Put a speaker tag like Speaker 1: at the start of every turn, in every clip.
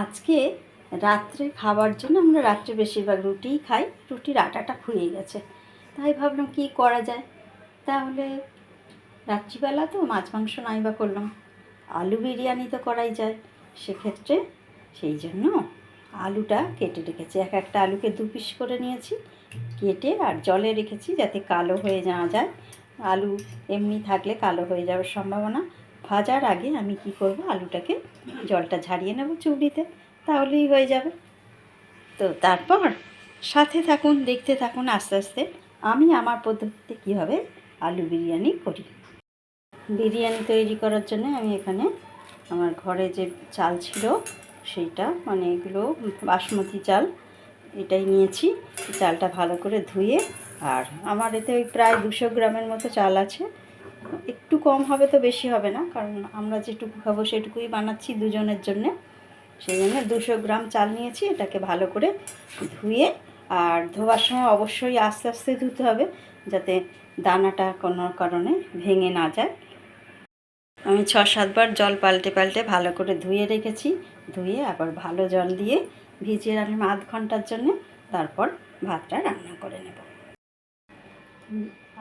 Speaker 1: আজকে রাত্রে খাবার জন্য আমরা রাত্রে বেশিরভাগ রুটিই খাই, রুটির আটাটা ফুরিয়ে গেছে। তাই ভাবলাম কি করা যায়? তাহলে রাত্রিবেলা তো মাছ মাংস নাই বা করলাম। আলু বিরিয়ানি তো করাই যায়। সেক্ষেত্রে সেই জন্য আলুটা কেটে রেখেছি। এক একটা আলুকে দু পিস করে নিয়েছি। কেটে আর জলে রেখেছি যাতে কালো হয়ে যাওয়া যায়। আলু এমনি থাকলে কালো হয়ে যাওয়ার সম্ভাবনা। ভাজার আগে আমি কি করব? আলুটাকে জলটা ঝারিয়ে নেব চুবড়িতে, তাহলেই হয়ে যাবে। তো তারপর সাথে থাকুন, দেখতে থাকুন, আস্তে আস্তে আমি আমার পদ্ধতিতে কীভাবে আলু বিরিয়ানি করি। বিরিয়ানি তৈরি করার জন্য আমি এখানে আমার ঘরে যে চাল ছিল সেইটা মানে এগুলো বাসমতি চাল, এটাই নিয়েছি। চালটা ভালো করে ধুয়ে, আর আমার এতে ওই প্রায় দুশো গ্রামের মতো চাল আছে। একটু কম হবে তো বেশি হবে না, কারণ আমরা যেটুকু খাব সেটুকুই বানাচ্ছি দুজনের জন্যে। সেই জন্য দুশো গ্রাম চাল নিয়েছি, এটাকে ভালো করে ধুয়ে আর ধোয়ার সময় অবশ্যই আস্তে আস্তে ধুতে হবে, যাতে দানাটা কোনো কারণে ভেঙে না যায়। আমি ছ সাতবার জল পাল্টে পাল্টে ভালো করে ধুয়ে রেখেছি, ধুয়ে আবার ভালো জল দিয়ে ভিজিয়ে রাখলাম আধ ঘণ্টার জন্য, তারপর ভাতটা রান্না করে নেব।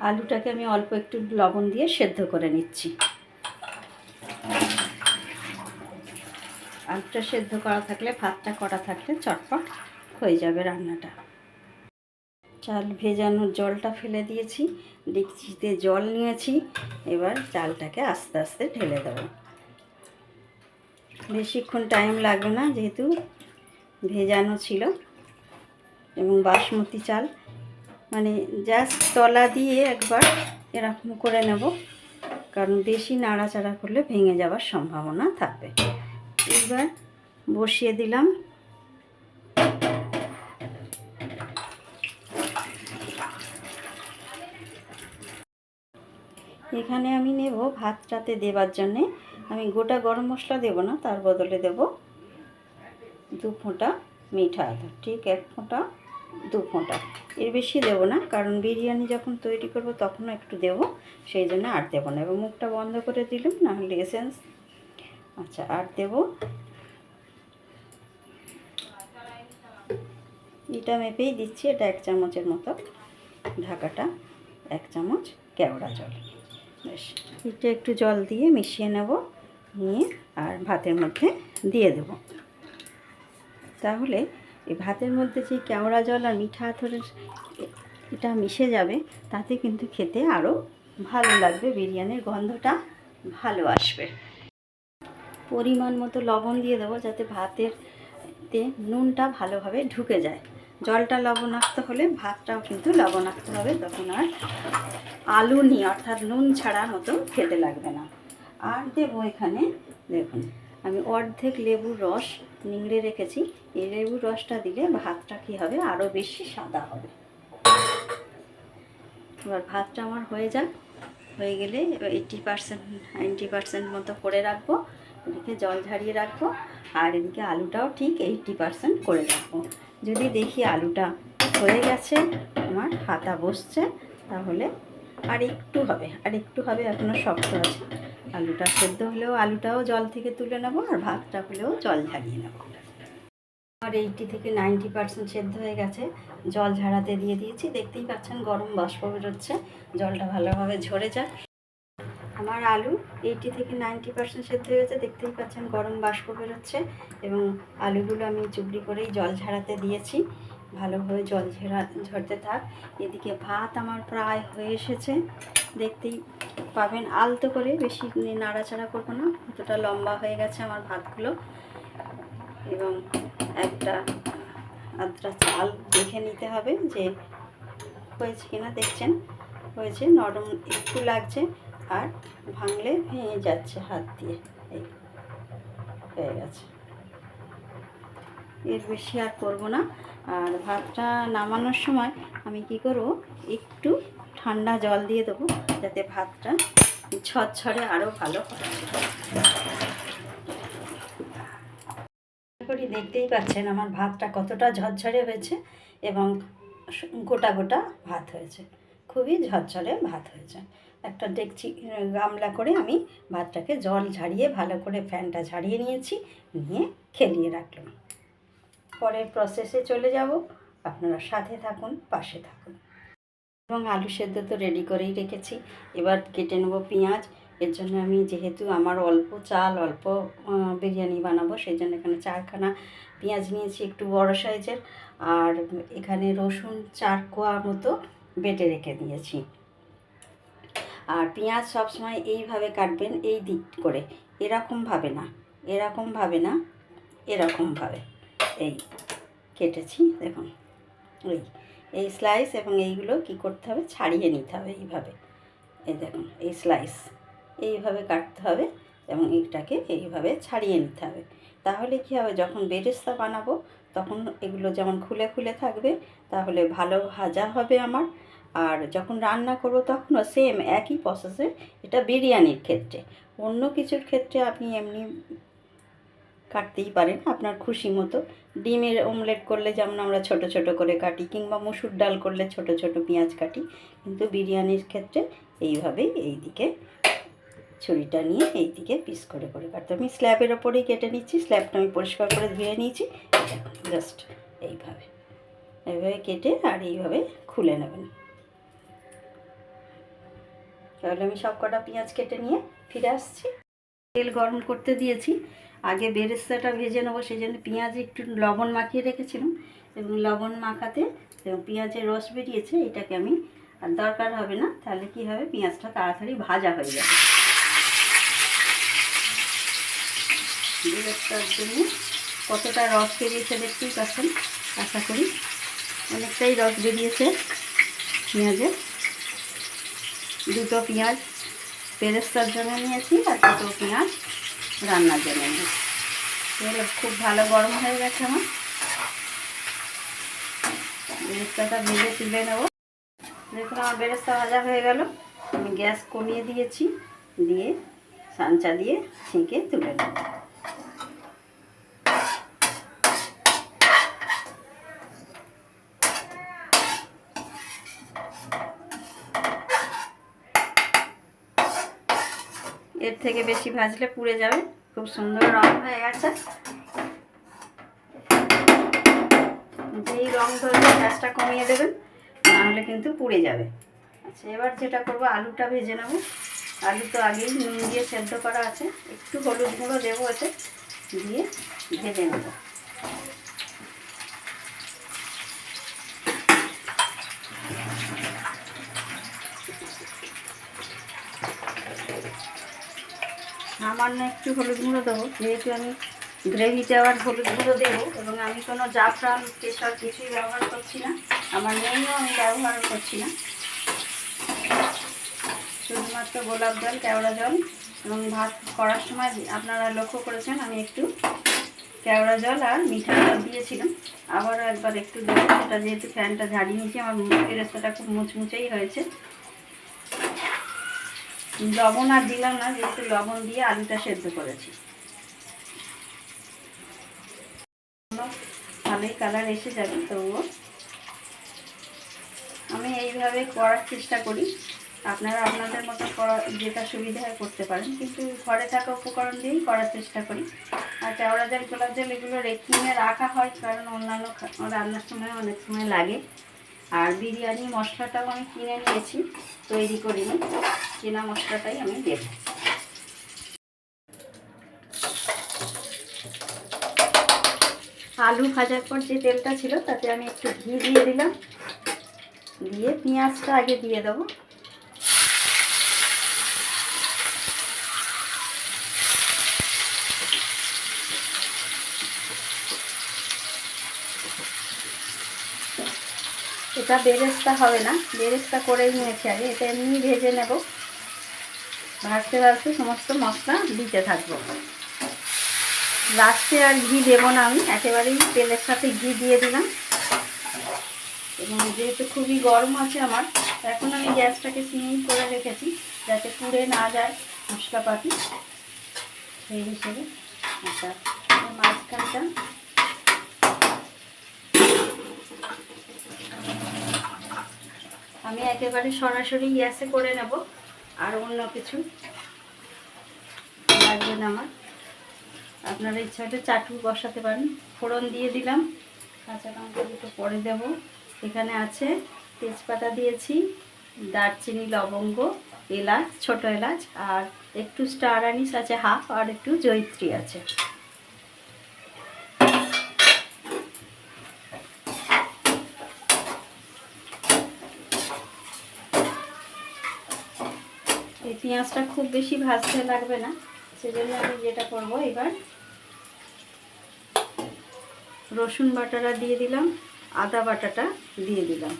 Speaker 1: আলুটাকে আমি অল্প একটু লবণ দিয়ে সেদ্ধ করে নিচ্ছি। আলুটা সেদ্ধ করা থাকলে, ভাতটা করা থাকলে চটপট হয়ে যাবে রান্নাটা। চাল ভেজানোর জলটা ফেলে দিয়েছি ডেকচিতে জল নিয়েছি, এবার চালটাকে আস্তে আস্তে ঢেলে দেবো। বেশিক্ষণ টাইম লাগবে না, যেহেতু ভেজানো ছিল, এবং বাসমতি চাল মানে জাস্ট তলা দিয়ে একবার এরকম করে নেব, কারণ বেশি নাড়াচাড়া করলে ভেঙে যাওয়ার সম্ভাবনা থাকবে। এবার বসিয়ে দিলাম। এখানে আমি নেব ভাতটাতে দেবার জন্যে। আমি গোটা গরম মশলা দেব না, তার বদলে দেব দু ফোঁটা মিঠা আদা। ঠিক এক ফোঁটা দু ফোঁটা। এর বেশি দেবো না, কারণ বিরিয়ানি যখন তৈরি করব তখনও একটু দেব, সেই জন্য আর দেবো না। এবার মুখটা বন্ধ করে দিলাম, না হলে এসেন্স আচ্ছা আর দেব। এটা মেপেই দিচ্ছি, এটা এক চামচের মতো ঢাকাটা, এক চামচ কেওড়া জল। বেশ, এটা একটু জল দিয়ে মিশিয়ে নেব, নিয়ে আর ভাতের মধ্যে দিয়ে দেব। তাহলে এই ভাতের মধ্যে যে কেওড়া জল আর মিঠা আথরের এটা মিশে যাবে, তাতে কিন্তু খেতে আরও ভালো লাগবে, বিরিয়ানির গন্ধটা ভালো আসবে। পরিমাণ মতো লবণ দিয়ে দেবো যাতে ভাতের তে নুনটা ভালোভাবে ঢুকে যায়। জলটা লবণাক্ত হলে ভাতটাও কিন্তু লবণাক্ত হবে, তখন আর আলু নিয়ে অর্থাৎ নুন ছাড়া মতো খেতে লাগবে না। আর দেবো এখানে, দেখুন, আমি অর্ধেক লেবুর রস নিংড়ে রেখেছি। এই লেবুর রসটা দিলে ভাতটা কী হবে? আরও বেশি সাদা হবে। এবার ভাতটা আমার হয়ে যাক। হয়ে গেলে এইটটি পার্সেন্ট নাইনটি পার্সেন্ট মতো করে রাখব। এদিকে জল ঝারিয়ে রাখব। আর এদিকে আলুটাও ঠিক এইটটি পার্সেন্ট করে রাখব। যদি দেখি আলুটা হয়ে গেছে, আমার হাতা বসছে, তাহলে আর একটু হবে। আর একটু হবে এখনও শক্ত আছে। আলুটা সেদ্ধ হলেও আলুটাও জল থেকে তুলে নেব, আর ভাতটা হলেও জল ঝারিয়ে নেব। আর এইটি থেকে নাইনটি পার্সেন্ট সেদ্ধ হয়ে গেছে। জল ঝাড়াতে দিয়ে দিয়েছি। দেখতেই পাচ্ছেন গরম বাষ্প বেরোচ্ছে। জলটা ভালোভাবে ঝরে যাক। আমার আলু এইটি থেকে নাইনটি পার্সেন্ট সেদ্ধ হয়ে গেছে। দেখতেই পাচ্ছেন গরম বাষ্প বেরোচ্ছে এবং আলুগুলো আমি চুবড়ি করেই জল ঝাড়াতে দিয়েছি। ভালোভাবে জল ঝেরা ঝরতে থাক। এদিকে ভাত আমার প্রায় হয়ে এসেছে। দেখতেই পাবেন আলতো করে, বেশি নাড়াচাড়া করব না। কতটা লম্বা হয়ে গেছে আমার ভাতগুলো। এবং একটা আদ্রা চাল দেখে নিতে হবে যে হয়েছে কিনা, দেখছেন? হয়েছে, নরম একটু লাগছে আর ভাঙলে ভেঙে যাচ্ছে হাত দিয়ে। এই হয়ে গেছে। এর বেশি আর করব না। আর ভাতটা নামানোর সময় আমি কি করব, একটু ঠান্ডা জল দিয়ে দেবো, যাতে ভাতটা ঝরঝরে আরও ভালো হয় করি দেখতেই পাচ্ছেন আমার ভাতটা কতটা ঝরঝরে হয়েছে এবং গোটা গোটা ভাত হয়েছে। খুবই ঝরঝরে ভাত হয়েছে। একটা ডেকচি গামলা করে আমি ভাতটাকে জল ঝাড়িয়ে ভালো করে ফ্যানটা ঝাড়িয়ে নিয়েছি, নিয়ে খেলিয়ে রাখলাম। পরের প্রসেসে চলে যাব। আপনারা সাথে থাকুন, পাশে থাকুন। এবং আলু সেদ্ধ তো রেডি করেই রেখেছি। এবার কেটে নেব পেঁয়াজ। এর জন্য আমি যেহেতু আমার অল্প চাল, অল্প বিরিয়ানি বানাবো সেই জন্য এখানে চারখানা পেঁয়াজ নিয়েছি, একটু বড় সাইজের। আর এখানে রসুন চার কোয়া মতো বেটে রেখে দিয়েছি। আর পেঁয়াজ সবসময় এইভাবে কাটবেন, এই দিক করে। এরকমভাবে না এরকমভাবে না এরকমভাবে এই কেটেছি, দেখুন। ওই এই স্লাইস এবং এইগুলো কি করতে হবে? ছাড়িয়ে নিতে হবে এইভাবে। এই দেখুন, এই স্লাইস এইভাবে কাটতে হবে এবং এইটাকে এইভাবে ছাড়িয়ে নিতে হবে। তাহলে কী হবে? যখন বেরেস্তা বানাবো, তখন এগুলো যেমন খুলে খুলে থাকবে, তাহলে ভালো ভাজা হবে আমার। আর যখন রান্না করব, তখনও সেম একই প্রসেসে এটা বিরিয়ানির ক্ষেত্রে। অন্য কিছুর ক্ষেত্রে আপনি এমনি কাটতেই পারেন আপনার খুশি মতো। ডিমের অমলেট করলে যেমন আমরা ছোট ছোট করে কাটি, কিংবা মুসুর ডাল করলে ছোট ছোট পেঁয়াজ কাটি, কিন্তু বিরিয়ানির ক্ষেত্রে এইভাবেই এই দিকে ছুরিটা নিয়ে এই দিকে পিস করে করে কাটতে আমি স্ল্যাবের ওপরেই কেটে নিচ্ছি, স্ল্যাবটা আমি পরিষ্কার করে ধুয়ে নিয়েছি। জাস্ট এইভাবে। এইভাবে কেটে আর এইভাবে খুলে নেবেন। তাহলে আমি সব কটা পেঁয়াজ কেটে নিয়ে ফিরে আসছি। তেল গরম করতে দিয়েছি। আগে বেরেস্তাটা ভেজে নেব সেই জন্য পেঁয়াজ একটু লবণ মাখিয়ে রেখেছিলাম এবং লবণ মাখাতে এবং পেঁয়াজের রস বেরিয়েছে, এটাকে আমি আর দরকার হবে না, তাহলে কি হবে, পেঁয়াজটা তাড়াতাড়ি ভাজা হয়ে যাবে। বেরেস্তার জন্য কতটা রস বেরিয়েছে দেখতেই পাচ্ছেন, আশা করি। অনেকটাই রস বেরিয়েছে পেঁয়াজের দুটো পেঁয়াজ পেরেস্তার জন্য নিয়েছি আর দুটো পেঁয়াজ রান্নার জন্য নিয়েছি। এগুলো খুব ভালো গরম হয়ে গেছে আমার। বেরেস্তাটা ভেজে তুলে নেব। দেখুন আমার বেরেস্তা ভাজা হয়ে গেল। আমি গ্যাস কমিয়ে দিয়েছি, দিয়ে সাঞ্চা দিয়ে ছেঁকে তুলে নেব। এর থেকে বেশি ভাজলে পুড়ে যাবে। খুব সুন্দর রং হয়ে গেছে। যেই রং ধরবে, গ্যাসটা কমিয়ে দেবেন, নাহলে কিন্তু পুড়ে যাবে। আচ্ছা এবার যেটা করব, আলুটা ভেজে নেব। আলু তো আগেই নুন দিয়ে সেদ্ধ করা আছে। একটু হলুদ গুঁড়ো দেবো আছে দিয়ে ভেজে নেব। সামান্য একটু হলুদ গুঁড়ো দেবো। যেহেতু আমি গ্রেভিতে আবার হলুদ গুঁড়ো দেবো এবং আমি কোনো জাফরান, কেশর কিছুই ব্যবহার করছি না। আমার নেইও আমি ব্যবহার করছি না। শুধুমাত্র গোলাপ জল, কেওড়া জল এবং ভাত করার সময় আপনারা লক্ষ্য করেছেন, আমি একটু কেওড়া জল আর মিঠা জল দিয়েছিলাম। আবারও একবার একটু দেবো। সেটা যেহেতু ফ্যানটা ঝাড়িয়ে নিয়েছি, আমার ফেরেস্তাটা খুব মুচমুচেই হয়েছে। লবণ আর দিলাম না, যেহেতু লবণ দিয়ে আলুটা সেদ্ধ করেছি। ভালোই কালার এসে যাবে, তবুও আমি এইভাবে করার চেষ্টা করি। আপনারা আপনাদের মতো করা, যেটা সুবিধা হয় করতে পারেন, কিন্তু ঘরে থাকা উপকরণ দিয়েই করার চেষ্টা করি। আর কেওড়া জল, গোলাপ জল এগুলো রেখিংয়ে রাখা হয়, কারণ অন্যান্য রান্নার সময় অনেক সময় লাগে। আর বিরিয়ানি মশলাটাও আমি কিনে নিয়েছি, তৈরি করিনি। কেনা মশলাটাই আমি দেব আলু ভাজার পর যে তেলটা ছিল, তাতে আমি একটু ঘি দিয়ে দিলাম। দিয়ে পেঁয়াজটা আগে দিয়ে দেবো। এটা বেরেস্তা হবে না। বেরেস্তা করেই নিয়েছি আগে। এটা এমনি ভেজে নেব। ভাজতে ভাজতে সমস্ত মশলা দিতে থাকব। লাস্টে আর ঘি দেবো না আমি। একেবারেই তেলের সাথে ঘি দিয়ে দিলাম। এবং যেহেতু খুবই গরম আছে আমার, এখন আমি গ্যাসটাকে সিমিং করে রেখেছি যাতে পুড়ে না যায় মশলাপাতি। সেই হিসেবে আচ্ছা মাঝখানটা আমি একেবারে সরাসরি ইয়াসে করে নেব আর অন্য কিছু লাগবে না আমার। আপনারা ইচ্ছা হলে চাটু বসাতে পারেন। ফোড়ন দিয়ে দিলাম, কাঁচা লঙ্কা দুটো পরে দেব। এখানে আছে তেজপাতা দিয়েছি, দারচিনি, লবঙ্গ, এলাচ, ছোট এলাচ, আর একটু স্টার আনিস আছে হাফ, আর একটু জৈত্রী আছে। এই পেঁয়াজটা খুব বেশি ভাজতে লাগবে না, সেজন্য আমি যেটা করব এবার রসুন বাটাটা দিয়ে দিলাম, আদা বাটাটা দিয়ে দিলাম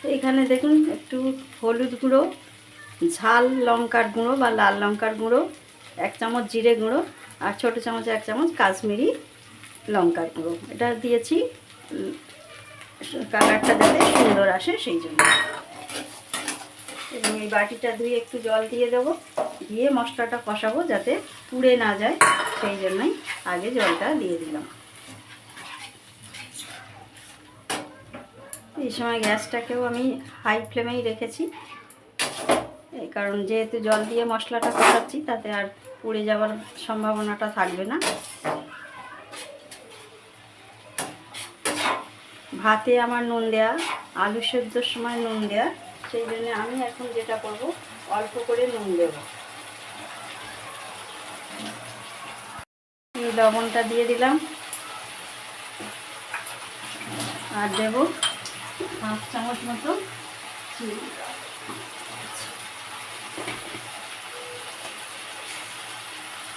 Speaker 1: তো এখানে দেখুন, একটু হলুদ গুঁড়ো, ঝাল লঙ্কার গুঁড়ো বা লাল লঙ্কার গুঁড়ো, এক চামচ জিরে গুঁড়ো আর ছোটো চামচ এক চামচ কাশ্মীরি লঙ্কার গুঁড়ো। এটা দিয়েছি কালারটা যাতে সুন্দর আসে সেই জন্য। এবং এই বাটিটা ধুয়ে একটু জল দিয়ে দেবো, দিয়ে মশলাটা কষাবো যাতে পুড়ে না যায়, সেই জন্যই আগে জলটা দিয়ে দিলাম। এই সময় গ্যাসটাকেও আমি হাই ফ্লেমেই রেখেছি। এই কারণ যেহেতু জল দিয়ে মশলাটা কষাচ্ছি, তাতে আর পুড়ে যাওয়ার সম্ভাবনাটা থাকবে না। ভাতে আমার নুন দেয়া, আলু সেদ্ধর সময় নুন দেয়া, সেই জন্য আমি এখন যেটা করব, অল্প করে নুন দেব। লবণটা দিয়ে দিলাম। আর দেব হাফ চামচ মতো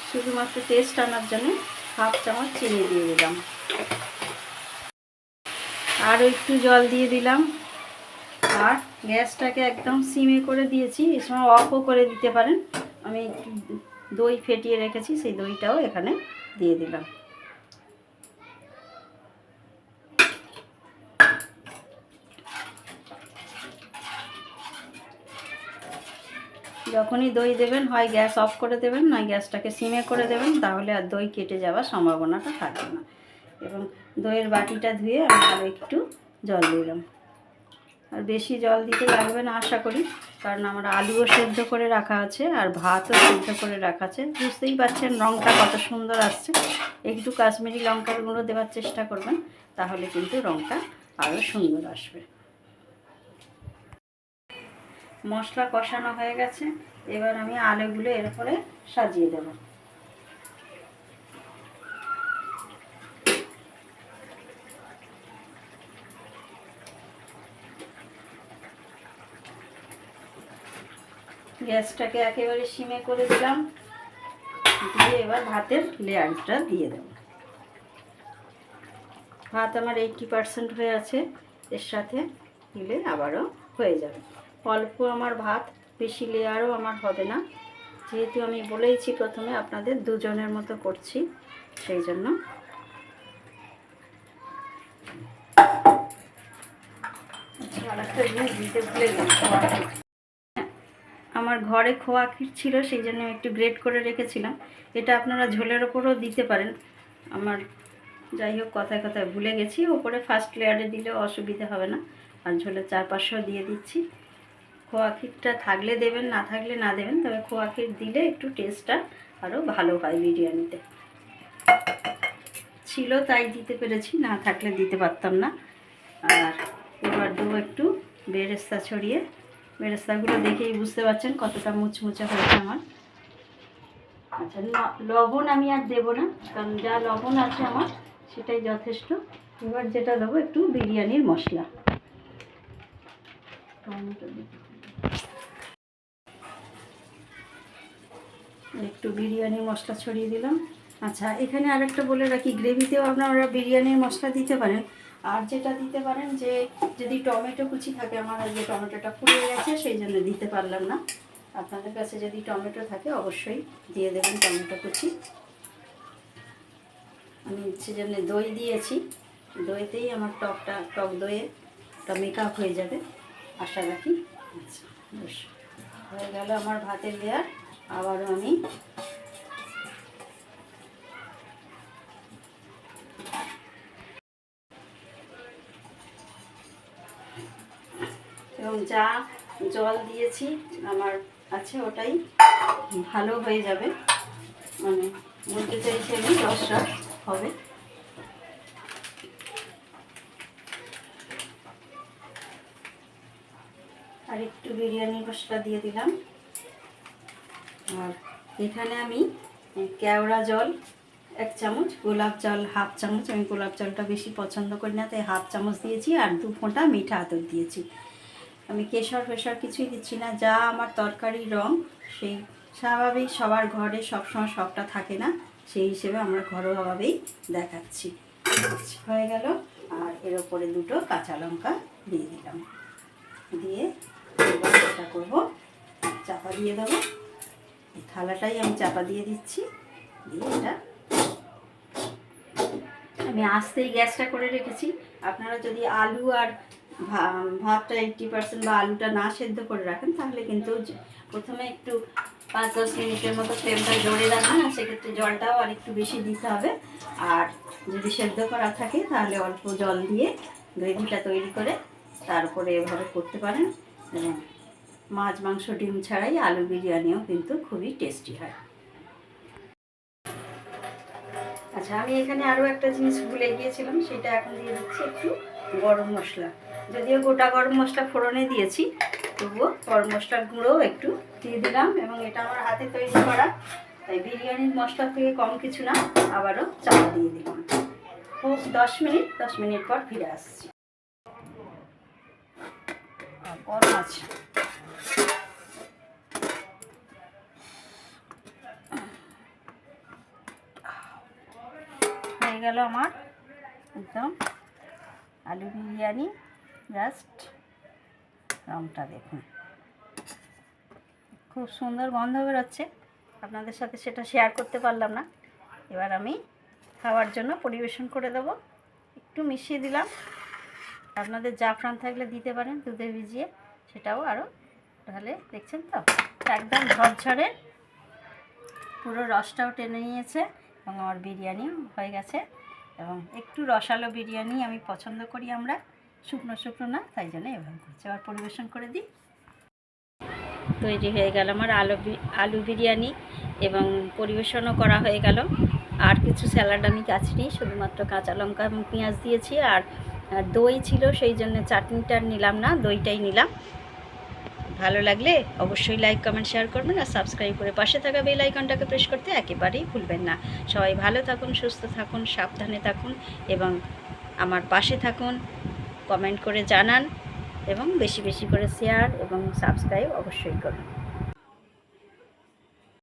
Speaker 1: শুধুমাত্র টেস্ট আনার জন্য হাফ চামচ চিনি দিয়ে দিলাম। আরও একটু জল দিয়ে দিলাম। আর গ্যাসটাকে একদম সিমে করে দিয়েছি এই সময় অফও করে দিতে পারেন। আমি দই ফেটিয়ে রেখেছি, সেই দইটাও এখানে দিয়ে দিলাম। যখনই দই দেবেন, হয় গ্যাস অফ করে দেবেন, নয় গ্যাসটাকে সিমে করে দেবেন, তাহলে আর দই কেটে যাওয়ার সম্ভাবনাটা থাকবে না। এবং দইয়ের বাটিটা ধুয়ে আমি আরও একটু জল দিলাম। আর বেশি জল দিতে লাগবে না, আশা করি, কারণ আমার আলুও সেদ্ধ করে রাখা আছে, আর ভাতও সেদ্ধ করে রাখা আছে। বুঝতেই পারছেন রঙটা কত সুন্দর আসছে। একটু কাশ্মীরি লঙ্কার গুঁড়ো দেওয়ার চেষ্টা করবেন, তাহলে কিন্তু রঙটা আরও সুন্দর আসবে। মশলা কষানো হয়ে গেছে। এবার আমি আলুগুলো এর উপরে সাজিয়ে দেবো। গ্যাসটাকে একেবারে সিমে করে দিলাম। দিয়ে এবার ভাতের লেয়ারটা দিয়ে দেবো। ভাত আমার এইটটি পার্সেন্ট হয়ে আছে। এর সাথে দিলে আবারও হয়ে যাবে। অল্প আমার ভাত, বেশি লেয়ারও আমার হবে না। যেহেতু আমি বলেইছি প্রথমে আপনাদের দুজনের মতো করছি, সেই জন্য। আচ্ছা গেলাম আমার ঘরে খোয়া ছিল, সেই জন্য একটু গ্রেট করে রেখেছিলাম। এটা আপনারা ঝোলের ওপরও দিতে পারেন। আমার যাই হোক, কথায় কথায় ভুলে গেছি। ওপরে ফার্স্ট লেয়ারে দিলেও অসুবিধা হবে না। আর ঝোলের চারপাশেও দিয়ে দিচ্ছি। খোয়া ক্ষীরটা থাকলে দেবেন, না থাকলে না দেবেন, তবে খোয়া ক্ষীর দিলে একটু টেস্টটা আরও ভালো হয় বিরিয়ানিতে। ছিল তাই দিতে পেরেছি, না থাকলে দিতে পারতাম না। আর এবার দেবো একটু বেরেস্তা ছড়িয়ে। বেরেস্তাগুলো দেখেই বুঝতে পারছেন কতটা মুচমুচে হয়েছে আমার। আচ্ছা লবণ আমি আর দেবো না, কারণ যা লবণ আছে আমার, সেটাই যথেষ্ট। এবার যেটা দেবো একটু বিরিয়ানির মশলা। টমেটো দিতে হবে। একটু বিরিয়ানির মশলা ছড়িয়ে দিলাম। আচ্ছা এখানে আরেকটা বলে রাখি, গ্রেভিতেও আপনারা বিরিয়ানির মশলা দিতে পারেন। আর যেটা দিতে পারেন যে, যদি টমেটো কুচি থাকে, আমার যে টমেটোটা ফুরিয়ে গেছে, সেই জন্য দিতে পারলাম না। আপনাদের কাছে যদি টমেটো থাকে, অবশ্যই দিয়ে দেবেন টমেটো কুচি। আমি সেজন্য দই দিয়েছি। দইতেই আমার টকটা, টক দইয়ে একটা মেকআপ হয়ে যাবে, আশা রাখি। আচ্ছা বেশ। হয়ে গেল আমার ভাতের লেয়ার আবারও আমি এবং যা জল দিয়েছি, আমার আছে ওটাই ভালো হয়ে যাবে। মানে বলতে চাইছি আমি রসটা হবে। আর একটু বিরিয়ানি মশলা দিয়ে দিলাম। আর এখানে আমি কেওড়া জল এক চামচ, গোলাপ জল হাফ চামচ। আমি গোলাপ জলটা বেশি পছন্দ করি না, তাই হাফ চামচ দিয়েছি আর দু ফোঁটা মিঠা আতর দিয়েছি। আমি কেশর ফেশর কিছুই দিচ্ছি না, যা আমার তরকারির রং, সেই স্বাভাবিক সবার ঘরে সবসময় সবটা থাকে না, সেই হিসেবে আমরা ঘরোয়াভাবেই দেখাচ্ছি। হয়ে গেল, আর এর ওপরে দুটো কাঁচা লঙ্কা দিয়ে দিলাম। দিয়ে এবার করব, চাপা দিয়ে দেবো। থালাটাই আমি চাপা দিয়ে দিচ্ছি। দিয়ে এটা আমি আস্তেই গ্যাসটা করে রেখেছি। আপনারা যদি আলু আর ভাতটা এইটটি পার্সেন্ট বা আলুটা না সেদ্ধ করে রাখেন, তাহলে কিন্তু প্রথমে একটু পাঁচ দশ মিনিটের মতো ফ্লেমটা জোরে রাখবেন, আর সেক্ষেত্রে জলটাও আর একটু বেশি দিতে হবে। আর যদি সেদ্ধ করা থাকে, তাহলে অল্প জল দিয়ে গ্রেভিটা তৈরি করে তারপরে এভাবে করতে পারেন এবং মাছ, মাংস, ডিম ছাড়াই আলু বিরিয়ানিও কিন্তু খুবই টেস্টি হয়। আচ্ছা আমি এখানে আরও একটা জিনিস ভুলে গিয়েছিলাম, সেটা এখন দিয়ে দিচ্ছি একটু গরম মশলা। যদিও গোটা গরম মশলা ফোড়নে দিয়েছি, তবুও গরম মশলার গুঁড়োও একটু দিয়ে দিলাম এবং এটা আমার হাতে তৈরি করা। তাই বিরিয়ানির মশলা থেকে কম কিছু না, আবারও চাপা দিয়ে দিলাম। খুব দশ মিনিট দশ মিনিট পর ফিরে আসছি। গরম আছে। হয়ে গেল আমার একদম আলু বিরিয়ানি জাস্ট রংটা দেখুন। খুব সুন্দর গন্ধ বেরোচ্ছে। আপনাদের সাথে সেটা শেয়ার করতে পারলাম না। এবার আমি খাওয়ার জন্য পরিবেশন করে দেবো। একটু মিশিয়ে দিলাম। আপনাদের জাফরান থাকলে দিতে পারেন দুধে ভিজিয়ে। সেটাও আরও তাহলে দেখছেন তো? একদম ঝরঝরে। পুরো রসটাও টেনে নিয়েছে। এবং আমার বিরিয়ানিও হয়ে গেছে এবং একটু রসালো বিরিয়ানি আমি পছন্দ করি আমরা। শুকনো শুকনো না, তাই জন্য এভাবে করছি। আবার পরিবেশন করে দিই। তৈরি হয়ে গেল আমার আলু আলু বিরিয়ানি এবং পরিবেশনও করা হয়ে গেল। আর কিছু স্যালাড আমি কাছিনি শুধুমাত্র কাঁচা লঙ্কা এবং পেঁয়াজ দিয়েছি। আর দই ছিল, সেই জন্য চাটনিটা নিলাম না, দইটাই নিলাম। ভালো লাগলে অবশ্যই লাইক কমেন্ট শেয়ার করবেন আর সাবস্ক্রাইব করে পাশে থাকা বেল আইকনটাকে প্রেস করতে একেবারেই ভুলবেন না। সবাই ভালো থাকুন, সুস্থ থাকুন, সাবধানে থাকুন এবং আমার পাশে থাকুন কমেন্ট করে জানান এবং বেশি বেশি করে শেয়ার এবং সাবস্ক্রাইব অবশ্যই করুন।